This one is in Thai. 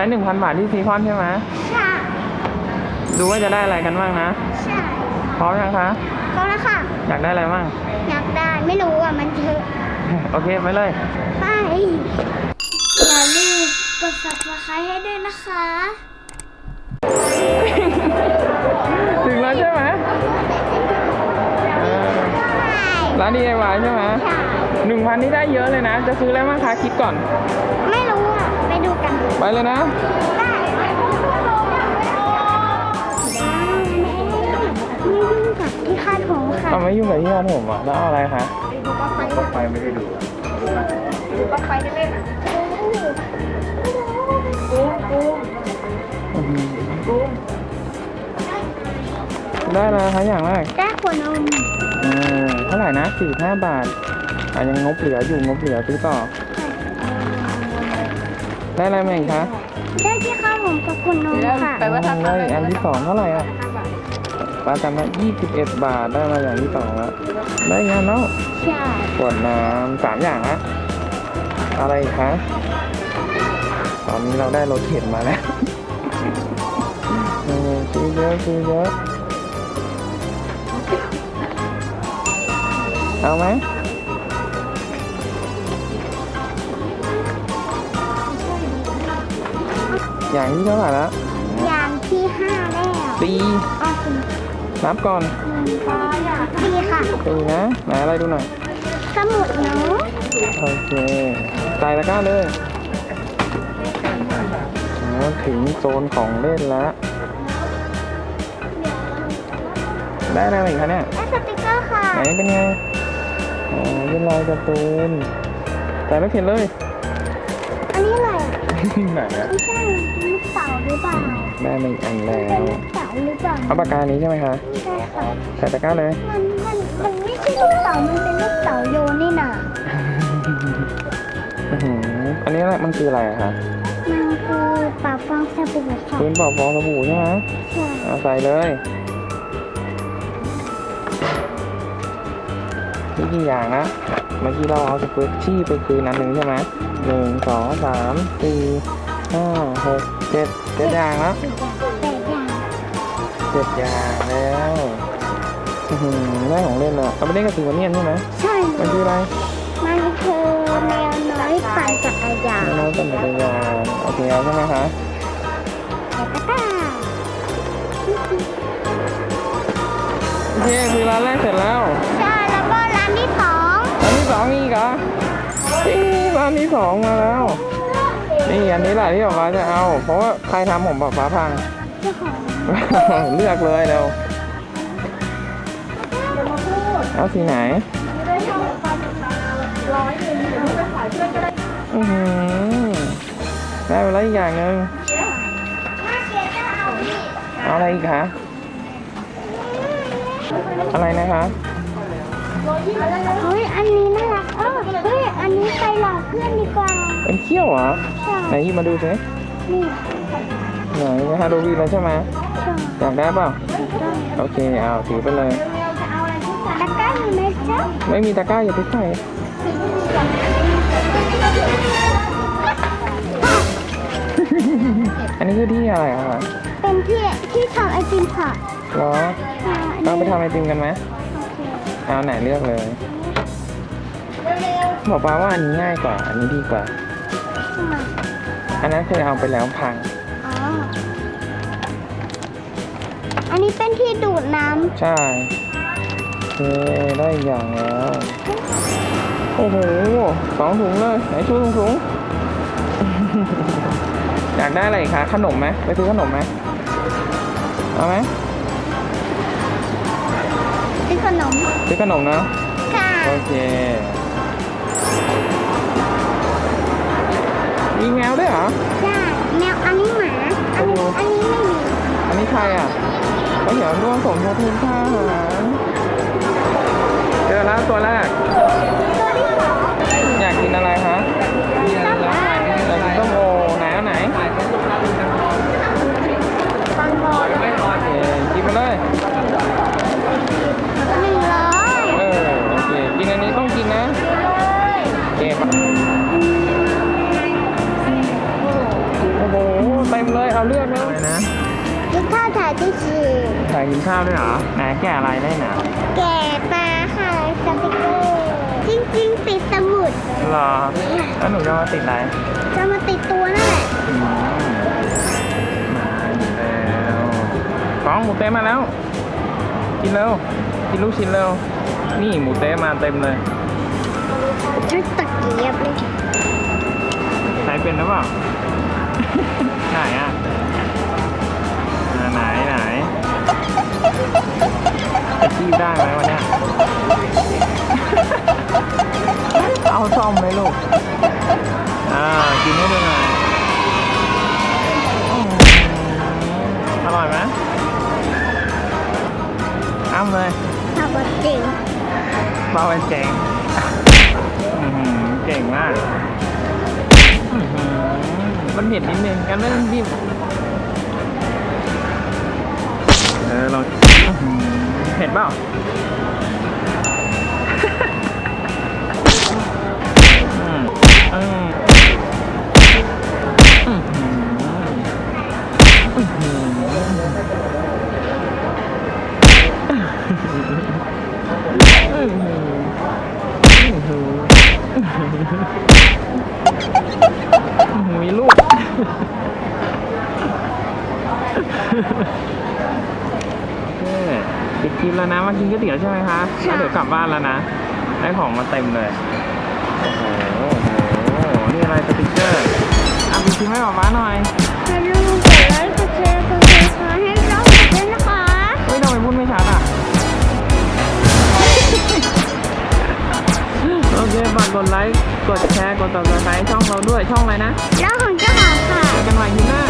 ช้หนึ่งพันบาทที่ซีคอนใช่ไหมใช่ดูว่าจะได้อะไรกันบ้างนะ ใช่พร้อมยังคะก็แล้วค่ะ อยากได้อะไรบ้างอยากได้ไม่รู้อะมันเยอะโอเคไปเลยไปอย่าลืมกด subscribe ให้ด้วยนะคะ ถึงแล้วใช่ไหมเออร้าน DIY ใช่ไหมใช่หนึ่งพันนี่ได้เยอะเลยนะ จะซื้ออะไรบ้างคะคิดก่อน ไม่รู้อะไป ดูกันไปเลยนะได้ว้าวแม่ไม่ยุ่งกับที่คาดผมค่ะเอาไม่ยุ่งกับที่ร้านผมอะแล้วเอาอะไรคะก็ไปไม่ได้ดูอะอื้อหือได้แล้วคะอย่างแรกได้ขวดนมเออเท่าไหร่นะสี่ห้าบาทอะยังงบเหลืออยู่งบเหลือซื้อต่อ ได้อะไรมาอีกคะได้ที่คาดผมกับขวดนมค่ะอืมได้อันที่สองเท่าไหร่อะปลาจำละยี่สิบเอ็ดบาทได้มาอย่างที่สองแล้วได้งานแล้วใช่ขวดน้ำสามอย่างละอะไรอีกคะตอนนี้เราได้รถเข็นมาแล้วเออซื้อเยอะซื้อเยอะเอาไหม อย่างที่เท่าไหร่แล้วอย่างที่ห้าแล้วสี่อ๋อสี่นับก่อนสี่ค่ะสี่นะไหนอะไรดูหน่อย สมุดหนูโอเคใส่ตะกร้าเลยอ๋อถึงโซนของเล่นแล้ว ได้อะไรอีกคะเนี่ยและสติกเกอร์ค่ะ ไหนเป็นไงอ๋อเป็นลายการ์ตูนใส่แล้วเขียนเลย อันนี้อะไรอะไหนอะไม่ใช่ลูก เต๋าหรือเปล่าได้มาอีกอันแล้เป็นวลูกเต๋าหรือเปล่าเอาปากกานี้ใช่ไหมคะใช่ค่ะใส่ตะกร้าเลย มันมันมันไม่ใช่ลูกเต๋ามันเป็นลูกเต๋าโยนนี่น่ะอื้อหืออันนี้อะไรมันคืออะไรอะคะมันคือปากฟองสบู่ค่ะปืนเป่าฟองสบู่ใช่ไหมใช่เอาใส่เลยนี่กี่อย่างนะเมื่อกี้เราเอาสเปรดชี่ไปคืนนั้นหนึ่งใช่ไหมหนึ่งสองสามสี่ห้าหก เจ็ดเจ็ดอย่างแล้วแปดอย่างเจ็ดอย่างแล้วอื้อหือได้ของเล่นอะเอาไปเล่นกับสีวันเนียนใช่ไหมใช่มันคืออะไรมันคือแมวน้อยปั่นจักรยานไม่น้องปั่นจักรยานโอเคเอาใช่ไหมคะแต่ตะกร้าโอเคคือร้านแรกเสร็จแล้วใช่แล้วก็ร้านที่สองร้านที่สองอีกเหรอนี่ร้านที่สองมาแล้วนี่ อันนี้แหละที่ป๊าฟ้าจะเอา เพราะว่าใครทำผมป๊าฟ้าพัง เจ้าของเลือกเลยเร็วเอาสีไหนอือหือได้ไปแล้วอีกอย่างหนึ่งเอาอะไรอีกคะอะไรนะคะ เฮ้ย อันนี้น่ารักเออเฮ้ย อันนี้ไปหลอกเพื่อนดีกว่า เป็นเขี้ยวเหรอใช่ไหนหยิบมาดูสินี่ไหนฮาโลวีนเลยใช่ไหมใช่อยากได้เปล่าถูกต้องโอเคเอาถือไปเลยตะกร้ามีไหมจ๊ะไม่มีตะกร้าอย่าไปใส่อันนี้คือที่อะไรอะคะเป็นที่ที่ทำไอติมค่ะเหรออ่าต้องไปทำไอติมกันไหมโอเคเอาไหนเลือกเลยบอกป้าว่าอันนี้ง่ายกว่า อันนี้ดีกว่า ทำไมอันนั้นเคยเอาไปแล้วพัง อ๋อ อันนี้เป็นที่ดูดน้ใช่โอเคได้อีกอย่างแล้ว โอ้โหสองถุงเลยไหนชูถุงถุง อยากได้อะไรอีกคะขนมไหมไปซื้อขนมไหมเอาไหมำซื้อขนมซื้อขนมนะค่ะ โอเค มีแมวด้วยเหรอ ใช่แมวอันนี้หมา อันนี้อันนี้ไม่มีอันนี้ใครอะเขาเขียนร่วมสมทบทุนค่าอาหารเจอแล้วตัวแรก ตัวที่สองอยากกินอะไรคะ อยากกิ ถ่ายกินข้าวด้วยเหรอไหนแกะอะไรได้น่ะแก่ปลาค่ะสติกเกอร์จริงๆติดสมุดเหรอแล้วหนูจะมาติดอะไรจะมาติดตัวนั่นแหละอืมมาอีกแล้วฟ้องหมูเต้มาแล้ว กินเร็วกินลูกชิ้นเร็วนี่หมูเต้มาเต็มเลยชุดตะเกียบเลยใช้เป็นหรือเปล่า จะคีบได้ไหมวันเนี้ยเอาซ่อมเลยลูก อ่า กินให้ดูหน่อยอืมอร่อยไหมอ้ำเลยทำมาจริงเบาเป็นเจ๋งอื้อหือเก่งมากอื้อหือมันเด็ดนิดนึงกันเรื่องดิบ เผ็ดเปล่า ปิดคลิปแล้วนะมากินก๋วยเตี๋ยวใช่ไหมคะแล้วเดี๋ยวกลับบ้านแล้วนะ ได้ของมาเต็มเลย โอ้โหโอ้โห นี่อะไรสติ๊กเกอร์อะปิดคลิปให้ป๊าป๊าหน่อยอย่าลืมกดไลค์กดแชร์กดติดตามให้ช่องด้วยนะคะเฮ้ยทำไมพูดไม่ชัดอะ โอเคฝากกดไลค์ กดแชร์ กด subscribe ช่องเราด้วย ช่องอะไรนะ แล้วของเจ้าของค่ะ เจอกันใหม่คลิปหน้าบ๊ายบาย